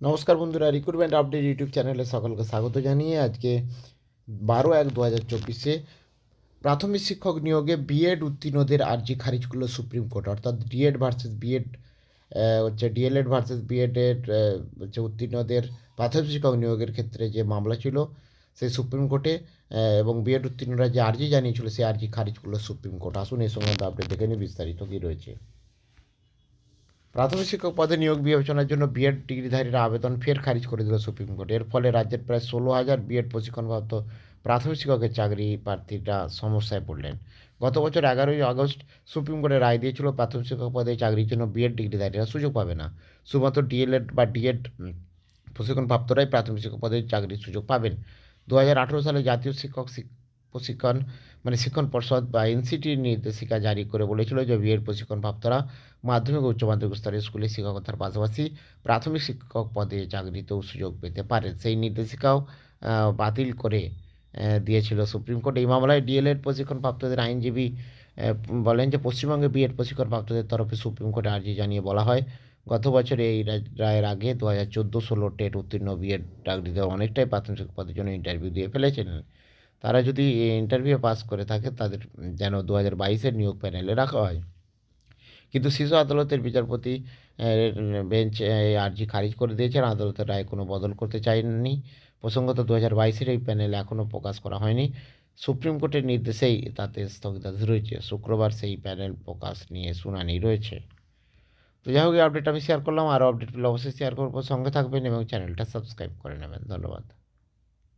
নমস্কার বন্ধুরা recruitment update YouTube চ্যানেলে সকলকে স্বাগত জানিয়ে আজকে বারো এক দু হাজার চব্বিশে প্রাথমিক শিক্ষক নিয়োগে বিএড উত্তীর্ণদের আর্জি খারিজ করল সুপ্রিম কোর্ট অর্থাৎ ডিএড ভার্সেস বিএড হচ্ছে ডিএলএড ভার্সেস বিএডের হচ্ছে উত্তীর্ণদের প্রাথমিক শিক্ষক নিয়োগের ক্ষেত্রে যে মামলা ছিল সেই সুপ্রিম কোর্টে এবং বিএড উত্তীর্ণরা যে আর্জি জানিয়েছিল সেই আর্জি খারিজ করল সুপ্রিম কোর্ট আসুন এই সংক্রান্ত আপডেট দেখে নিই, বিস্তারিত কী রয়েছে। প্রাথমিক শিক্ষক পদে নিয়োগ বিবেচনার জন্য বিএড ডিগ্রিধারীরা আবেদন ফের খারিজ করে দিল সুপ্রিম কোর্ট। এর ফলে রাজ্যের প্রায় ষোলো হাজার বিএড প্রশিক্ষণপ্রাপ্ত প্রাথমিক শিক্ষকের চাকরি প্রার্থীরা সমস্যায় পড়লেন। গত বছর এগারোই আগস্ট সুপ্রিম কোর্টে রায় দিয়েছিল প্রাথমিক শিক্ষক পদে চাকরির জন্য বিএড ডিগ্রিধারীরা সুযোগ পাবে না। শুধুমাত্র ডিএলএড বা ডিএড প্রশিক্ষণপ্রাপ্তরাই প্রাথমিক শিক্ষক পদে চাকরির সুযোগ পাবেন। দু হাজার আঠেরো সালে জাতীয় শিক্ষক শিক- প্রশিক্ষণ মানে শিক্ষণ পর্ষদ বা এনসিটির নির্দেশিকা জারি করে বলেছিল যে বিএড প্রশিক্ষণ প্রাপ্তরা মাধ্যমিক ও উচ্চ মাধ্যমিক স্তরের স্কুলে শিক্ষকতার পাশাপাশি প্রাথমিক শিক্ষক পদে চাকরিতেও সুযোগ পেতে পারে। সেই নির্দেশিকাও বাতিল করে দিয়েছিল সুপ্রিম কোর্ট। এই মামলায় ডিএলএড প্রশিক্ষণপ্রাপ্তদের আইনজীবী বলেন যে পশ্চিমবঙ্গে বিএড প্রশিক্ষণপ্রাপ্তদের তরফে সুপ্রিম কোর্টে আর্জি জানিয়ে বলা হয়, গত বছরে এই রায়ের আগে দু হাজার চোদ্দ ষোলো টেট উত্তীর্ণ বিএড চাকরিতে অনেকটাই প্রাথমিক পদের জন্য ইন্টারভিউ দিয়ে ফেলেছিলেন তারা যদি ইন্টারভিউ পাস করে থাকে, তাদের যেন দু হাজার বাইশের নিয়োগ প্যানেলে রাখা হয়। কিন্তু শিশু আদালতের বিচারপতি বেঞ্চ এই আর্জি খারিজ করে দিয়েছেন। আদালতের রায় কোনো বদল করতে চায়নি প্রসঙ্গত দু হাজার বাইশের এই প্যানেল এখনও প্রকাশ করা হয়নি। সুপ্রিম কোর্টের নির্দেশেই তাতে স্থগিতাদেশ রয়েছে। শুক্রবার সেই প্যানেল প্রকাশ নিয়ে শুনানি রয়েছে। তো যাই হোক, এই আপডেট আমি শেয়ার করলাম। আরও আপডেট পেলে অবশ্যই শেয়ার করব। সঙ্গে থাকবেন এবং চ্যানেলটা সাবস্ক্রাইব করে নেবেন। ধন্যবাদ।